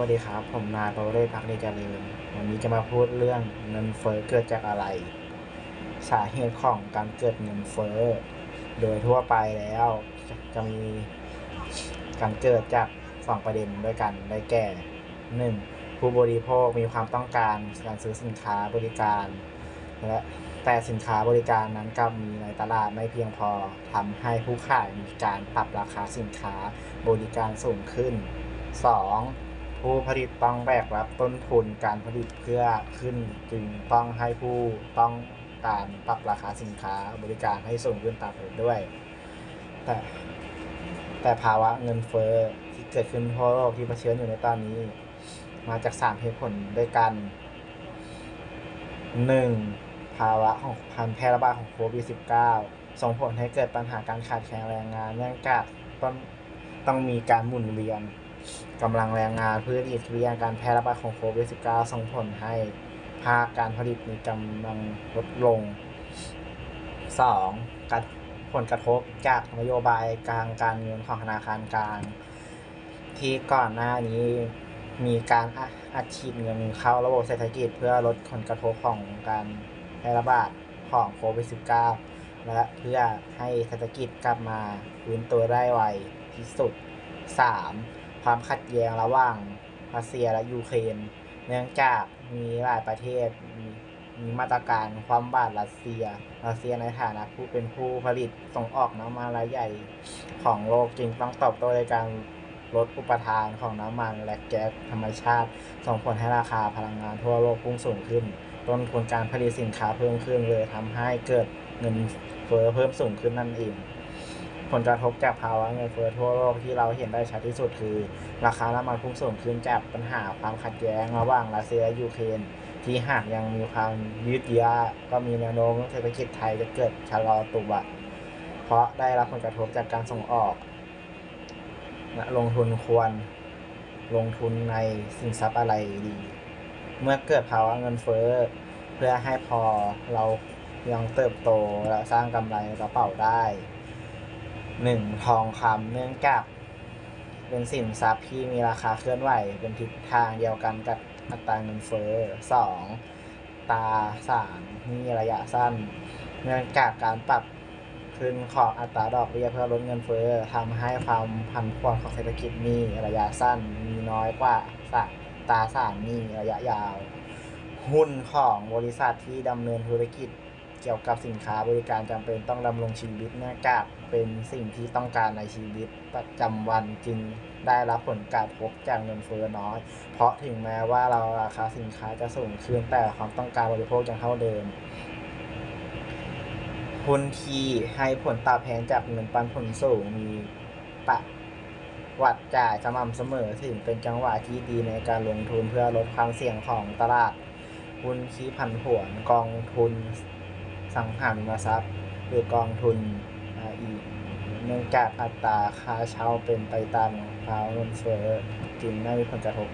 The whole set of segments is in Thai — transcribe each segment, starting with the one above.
วัสดีครับ ผมนายปวเรศพักดีเจริญวันนี้จะมาพูดเรื่องเงินเฟ้อเกิดจากอะไร สาเหตุของการเกิดเงินเฟ้อ โดยทั่วไปแล้วจะจะมีการเกิดจากสองประเด็นด้วยกันได้แก่หนึ่งผู้บริโภคมีความต้องการการซื้อสินค้าบริการ และแต่สินค้าบริการนั้นกลับมีในตลาดไม่เพียงพอทำให้ผู้ขายมีการปรับราคาสินค้าบริการสูงขึ้น 2. ผู้ผลิตต้องแบกรับต้นทุนการผลิตเพื่อขึ้น จึงต้องให้ผู้ต้องการปรับราคาสินค้าบริการให้สูงขึ้นตามไปด้วย แต่แต่ภาวะเงินเฟ้อที่เกิดขึ้นทั่วโลกที่เผชิญอยู่ในตอนนี้ มาจากสามเหตุผลด้วยกัน 1. ภาวะของพันแพร่ระบาดของโควิด -19 ส่งผลให้เกิดปัญหาการขาดแคลนแรงงานเนื่องจากต้องต้องมีการหมุนเวียน กำลังแรงงานเพื่อหลีกเลี่ยงการแพร่ระบาดของโควิด -19 ส่งผลให้ภาคการผลิตมีกำลังลดลง 2. การผลกระทบจากนโยบายการการเงินของธนาคารกลาง ที่ก่อนหน้านี้มีการอัอัดฉีดเงินเข้าระบบเศรษฐกิจเพื่อลดผลกระทบของการแพร่ระบาดของโควิด -19 และเพื่อให้เศรษฐกิจกลับมาฟื้นตัวได้ไวที่สุด 3. ความขัดแย้งระหว่างรัสเซียและยูเครน เนื่องจากมีหลายประเทศมีมาตรการความบาดรัสเซีย รัสเซียในฐานะผู้เป็นผู้ผลิตส่งออกน้ำมันรายใหญ่ของโลกจึงต้องตอบโต้ในการลดอุปทานของน้ำมันและแก๊สธรรมชาติ ส่งผลให้ราคาพลังงานทั่วโลกพุ่งสูงขึ้น ต้นทุนการผลิตสินค้าเพิ่มขึ้นเลยทำให้เกิดเงินเฟ้อเพิ่มสูงขึ้นนั่นเอง ลกระทบจากภาวะเงินเฟ้อทั่วโลกที่เราเห็นได้ชัดที่สุดคือ ราคาน้ำมันพุ่งสูงขึ้นจากปัญหาความขัดแย้งระหว่างรัสเซียและยูเครนที่หากยังมีความยืดเยื้อก็มีแนวโน้มเศรษฐกิจไทยจะเกิดชะลอตัวเพราะได้รับผลกระทบจากการส่งออกและลงทุนควรลงทุนในสินทรัพย์อะไรดี เมื่อเกิดภาวะเงินเฟ้อเพื่อให้พอเรายังเติบโตและสร้างกำไรในกระเป๋าได้ หนึ่งทองคำเนื่องจากเป็นสินทรัพย์ที่มีราคาเคลื่อนไหว เป็นทิศทางเดียวกันกับอัตราเงินเฟ้อสองตาสารหนี้ระยะสั้น เนื่องจากการปรับขึ้นของอัตราดอกเบี้ยเพื่อลดเงินเฟ้อทำให้ความผันผวนของเศรษฐกิจหนี้ระยะสั้นมีน้อยกว่าสารตาสารหนี้ระยะยาว หุ้นของบริษัทที่ดำเนินธุรกิจ เกี่ยวกับสินค้าบริการจำเป็นต้องดำรงชีวิตเนื่องจากเป็นสิ่งที่ต้องการในชีวิตประจำวันจึงได้รับผลกระทบจากเงินเฟ้อน้อย เพราะถึงแม้ว่าเราราคาสินค้าจะสูงขึ้นแต่ความต้องการบริโภคยังเท่าเดิมหุ้นที่ให้ผลตอบแทนจากเงินปันผลสูงมีประวัติจ่ายสม่ำเสมอถึงเป็นจังหวะที่ดีในการลงทุนเพื่อลดความเสี่ยงของตลาดหุ้นที่ผันผวนกองทุน สังหาริมทรัพย์ หรือกองทุนอีกเนื่องจากอัตราค่าเช่าเป็นไปตามภาวะเงินเฟ้อจึงไม่มีผลกระทบ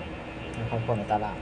ในความผลในตลาด